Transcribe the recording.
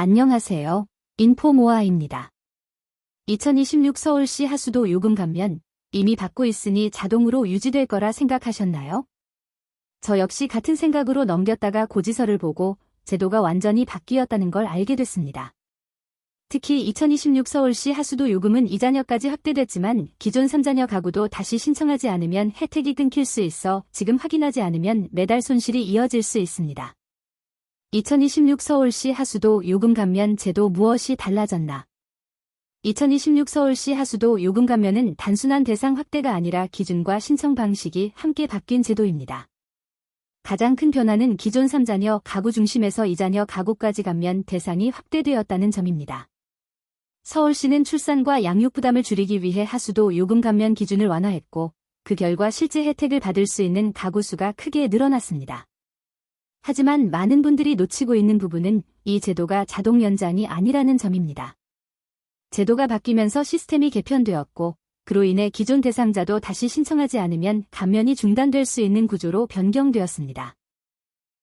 안녕하세요. 인포모아입니다. 2026 서울시 하수도 요금 감면 이미 받고 있으니 자동으로 유지될 거라 생각하셨나요? 저 역시 같은 생각으로 넘겼다가 고지서를 보고 제도가 완전히 바뀌었다는 걸 알게 됐습니다. 특히 2026 서울시 하수도 요금은 2자녀까지 확대됐지만 기존 3자녀 가구도 다시 신청하지 않으면 혜택이 끊길 수 있어 지금 확인하지 않으면 매달 손실이 이어질 수 있습니다. 2026 서울시 하수도 요금 감면 제도 무엇이 달라졌나? 2026 서울시 하수도 요금 감면은 단순한 대상 확대가 아니라 기준과 신청 방식이 함께 바뀐 제도입니다. 가장 큰 변화는 기존 3자녀 가구 중심에서 2자녀 가구까지 감면 대상이 확대되었다는 점입니다. 서울시는 출산과 양육 부담을 줄이기 위해 하수도 요금 감면 기준을 완화했고 그 결과 실제 혜택을 받을 수 있는 가구 수가 크게 늘어났습니다. 하지만 많은 분들이 놓치고 있는 부분은 이 제도가 자동 연장이 아니라는 점입니다. 제도가 바뀌면서 시스템이 개편되었고 그로 인해 기존 대상자도 다시 신청하지 않으면 감면이 중단될 수 있는 구조로 변경되었습니다.